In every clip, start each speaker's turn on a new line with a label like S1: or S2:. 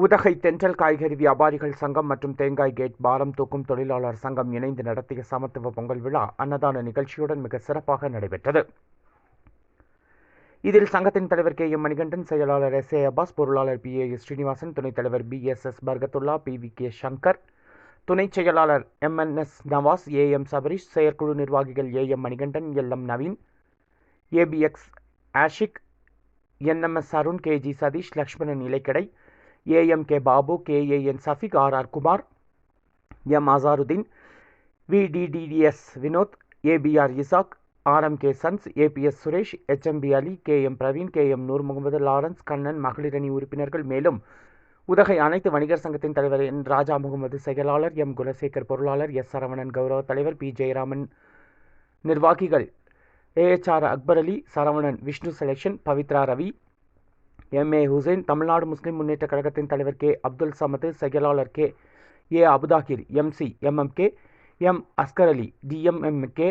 S1: உதகை தென்றல் காய்கறி வியாபாரிகள் சங்கம் மற்றும் தேங்காய் கேட் பாரம் தூக்கும் தொழிலாளர் சங்கம் இணைந்து நடத்திய சமத்துவ பொங்கல் விழா அன்னதான நிகழ்ச்சியுடன் மிக சிறப்பாக நடைபெற்றது. இதில் சங்கத்தின் தலைவர் கே. எம். மணிகண்டன் செயலாளர் எஸ். ஏ. அப்பாஸ் பொருளாளர் பி. ஏ. எஸ். ஸ்ரீனிவாசன் துணைத் தலைவர் P. S. S. Barkathullah P. V. K. Shankar துணைச் செயலாளர் M. N. S. Nawaz A. M. Sabarish செயற்குழு நிர்வாகிகள் A. M. Manikandan L. M. Naveen APX Ashiq NMS Arun K. G. Sathish Lakshmanan இலைக்கடை AM K Babu KAN Shafiq R R Kumar M Azharuddin VDDDS Vinoth APR Isaac RM K sons ABS Suresh HMB Ali K M Praveen K M Noor Mohammed Lawrence Kannan மகளிரணி உறுப்பினர்கள் மேலும். உதகை அனைத்து வணிகர் சங்கத்தின் தலைவர் என் ராஜா முகமது செயலாளர் M Kulasekar பொருளாளர் S Saravanan கௌரவ தலைவர் பி ஜெயராமன் நிர்வாகிகள் AHR Akbar Ali Saravanan Vishnu selection Pavithra Ravi M. A. Hussain Tamil Nadu Muslim Munnetra கழகத்தின் தலைவர் கே. அப்துல் சமது செயலாளர் K. A. Abuthahir MC MMK M. Askar Ali TMMK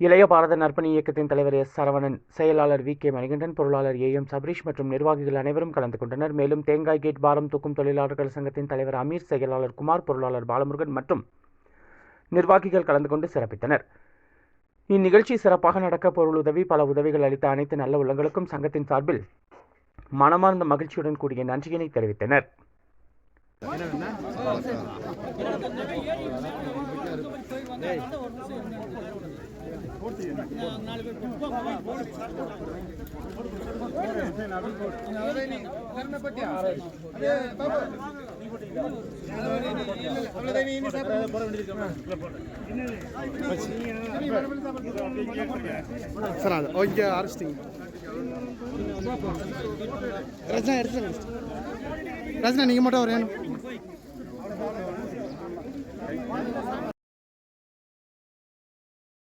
S1: இளைய பாரத நற்பணி இயக்கத்தின் தலைவர் எஸ். சரவணன் செயலாளர் வி. கே. மணிகண்டன் பொருளாளர் ஏ. எம். சபரீஷ் மற்றும் நிர்வாகிகள் அனைவரும் கலந்து கொண்டனர். மேலும் தேங்காய் கேட் பாரம் தூக்கும் தொழிலாளர்கள் சங்கத்தின் தலைவர் அமீர் செயலாளர் குமார் பொருளாளர் பாலமுருகன் மற்றும் நிர்வாகிகள் கலந்து கொண்டு சிறப்பித்தனர். இந்நிகழ்ச்சி சிறப்பாக நடக்க பொருளுதவி பல உதவிகள் அளித்த அனைத்து நல்ல உள்ளங்களுக்கும் சங்கத்தின் சார்பில் மனமார்ந்த மகிழ்ச்சியுடன் கூடிய நன்றியினை தெரிவித்தனர்.
S2: சார் அது ஓகே அரைச்சிட்டிங்க ரச்சனா எடுத்து ரச்சனா நீங்கள் மட்டும் வரையணும்